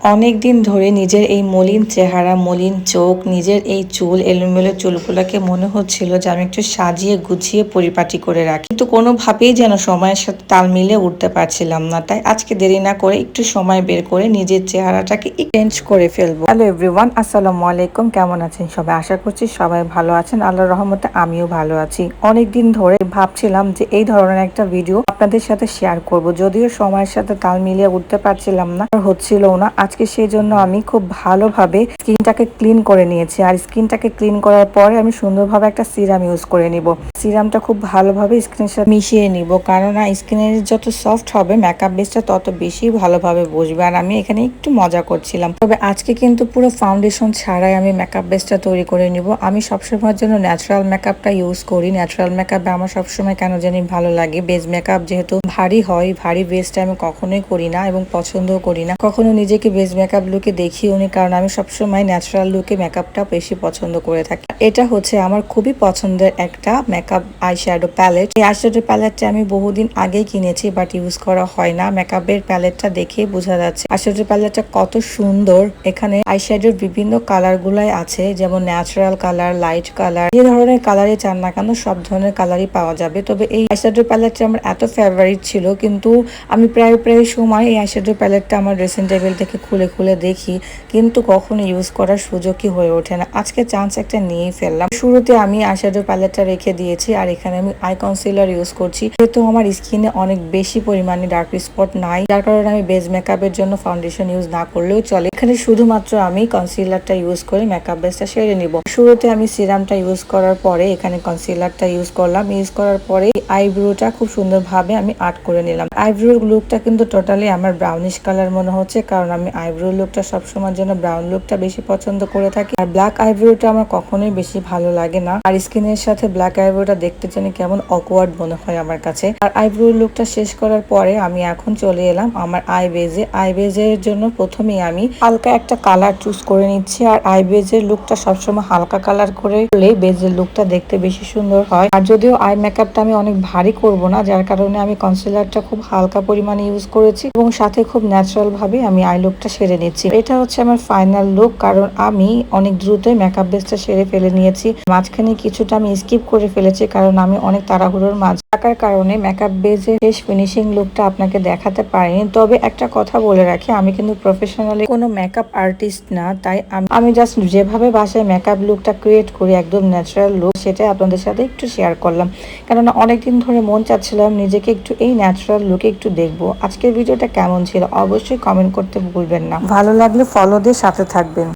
অনেক দিন ধরে নিজের এই মলিন চেহারা, মলিন চোখ, নিজের এই চুল, এলোমেলো চুলগুলোকে মনে হচ্ছিল যে আমি একটু সাজিয়ে গুছিয়ে পরিপাটি করে রাখি। কিন্তু কোনোভাবেই যেন সময়ের সাথে তাল মিলে উঠতে পারছিলাম না। তাই আজকে দেরি না করে একটু সময় বের করে নিজের চেহারাটাকে চেঞ্জ করে ফেলব। হ্যালো এভরিওয়ান আসসালামু আলাইকুম। কেমন আছেন সবাই? আশা করছি সবাই ভালো আছেন। আল্লাহর রহমতে আমিও ভালো আছি। অনেক দিন ধরে ভাবছিলাম যে এই ধরনের একটা ভিডিও আপনাদের সাথে শেয়ার করব। যদিও সময়ের সাথে তাল মিলিয়ে উঠতে পারছিলাম না, আর হচ্ছিল না। আজকে সেই জন্য আমি খুব ভালোভাবে স্কিনটাকে ক্লিন করে নিয়েছি। আর স্কিনটাকে ক্লিন করার পরে আমি সুন্দরভাবে একটা সিরাম ইউজ করে নিব। সিরামটা খুব ভালোভাবে স্কিনের সাথে মিশিয়ে নিব। কারণ স্কিনের যত সফট হবে মেকআপ বেসটা তত বেশি ভালোভাবে বসবে। আর আমি এখানে একটু মজা করছিলাম। তবে আজকে কিন্তু পুরো ফাউন্ডেশন ছাড়াই আমি মেকআপ বেসটা তৈরি করে নিব। আমি সবসময়ের জন্য ন্যাচারাল মেকআপটা ইউজ করি। ন্যাচারাল মেকআপে আমার সবসময় কেন জানি ভালো লাগে। বেস মেকআপ যেহেতু ভারী হয়, ভারী বেসটা আমি কখনোই করি না এবং পছন্দও করি না। কখনো নিজেকে বেস মেকআপ লুকে দেখিও নি, কারণ আমি সবসময় ন্যাচারাল লুকে মেকআপটা বেশি পছন্দ করে থাকি। এটা হচ্ছে আমার খুবই পছন্দের একটা মেকআপ আইশ্যাডো প্যালেট এই আইশ্যাডো প্যালেটটা আমি বহুদিন আগেই কিনেছি বাট ইউজ করা হয় না। মেকআপের প্যালেটটা দেখে বোঝা যাচ্ছে। আইশ্যাডো প্যালেটটা কত সুন্দর। এখানে আইশ্যাডোর বিভিন্ন কালার গুলাই আছে, যেমন ন্যাচারাল কালার লাইট কালার যে ধরনের কালারই চান না কেন, সব ধরনের কালারই পাওয়া যাবে। তবে এই আইশ্যাডো প্যালেটটা আমার এত ফেভারিট ছিল, কিন্তু আমি প্রায় প্রায় সময় এই আইশ্যাডো প্যালেটটা আমার ড্রেসিং টেবিল থেকে খুলে খুলে দেখি, কিন্তু কখনো ইউজ করার সুযোগই হয়ে ওঠে না। আজকে চান্স একটা নিয়েই ফেললাম। শুরুতে আমি আইশ্যাডো প্যালেটটা রেখে দিয়েছি, আর এখানে আমি আই কনসিলার ইউজ করছি। যেহেতু আমার স্কিনে অনেক বেশি পরিমাণে ডার্ক স্পট নাই, যার কারণে আমি বেস মেকআপের জন্য ফাউন্ডেশন ইউজ না করলেও চলে। এখানে শুধুমাত্র আমি কনসিলারটা ইউজ করে মেকআপ বেসটা সেরে নিব। শুরুতে আমি সিরামটা ইউজ করার পরে এখানে কনসিলারটা ইউজ করলাম। ইউজ করার পরে আইব্রোটা খুব সুন্দরভাবে আমি আর্ট করে নিলাম। আইব্রোর লুকটা কিন্তু টোটালি আমার ব্রাউনিশ কালার মনে হচ্ছে, কারণ আমি আইব্রো লুকটা সবসময়ের জন্য ব্রাউন লুকটা বেশি পছন্দ করে থাকি। আর ব্ল্যাক আইব্রোটা আমার কখনোই বেশি ভালো লাগে না। আর স্কিনের সাথে ব্ল্যাক আইব্রোটা দেখতে জানি কেমন অকওয়ার্ড মনে হয় আমার কাছে। আর আইব্রো লুকটা শেষ করার পরে আমি এখন চলে এলাম আমার আই বেজে আই বেজের জন্য প্রথমেই আমি হালকা একটা কালার চুজ করে নিচ্ছি। আর আই বেজের লুকটা সবসময় হালকা কালার করে করলে বেজের লুকটা দেখতে বেশি সুন্দর হয়। আর যদিও আই মেকআপটা আমি অনেক ভারী করব না, যার কারণে আমি কনসিলারটা খুব হালকা পরিমাণে ইউজ করেছি এবং সাথে খুব ন্যাচারাল ভাবে আমি আই লুকটা সেরে নিচ্ছি। এটা হচ্ছে আমার ফাইনাল লুক কারণ আমি অনেক দ্রুতই মেকআপ বেসটা সেরে ফেলে নিয়েছি। মাঝখানে কিছুটা আমি স্কিপ করে ফেলেছি, কারণ আমি অনেক তাড়াহুড়োর মাঝ থাকার কারণে মেকআপ বেজে শেষ ফিনিশিং লুকটা আপনাকে দেখাতে পারিনি। তবে একটা কথা বলে রাখি, আমি কিন্তু প্রফেশনালি কোনো মেকআপ আর্টিস্ট না, তাই আমি- জাস্ট যেভাবে বাসায় মেকআপ লুকটা ক্রিয়েট করি, একদম ন্যাচারাল লুক সেটাই আপনাদের সাথে একটু শেয়ার করলাম। কেননা অনেকদিন ধরে মন চাচ্ছিলাম নিজেকে একটু এই ন্যাচারাল লুকে একটু দেখব। আজকের ভিডিওটা কেমন ছিল? অবশ্যই কমেন্ট করতে ভুলবেন না। ভালো লাগলে ফলো দিয়ে সাথে থাকবেন।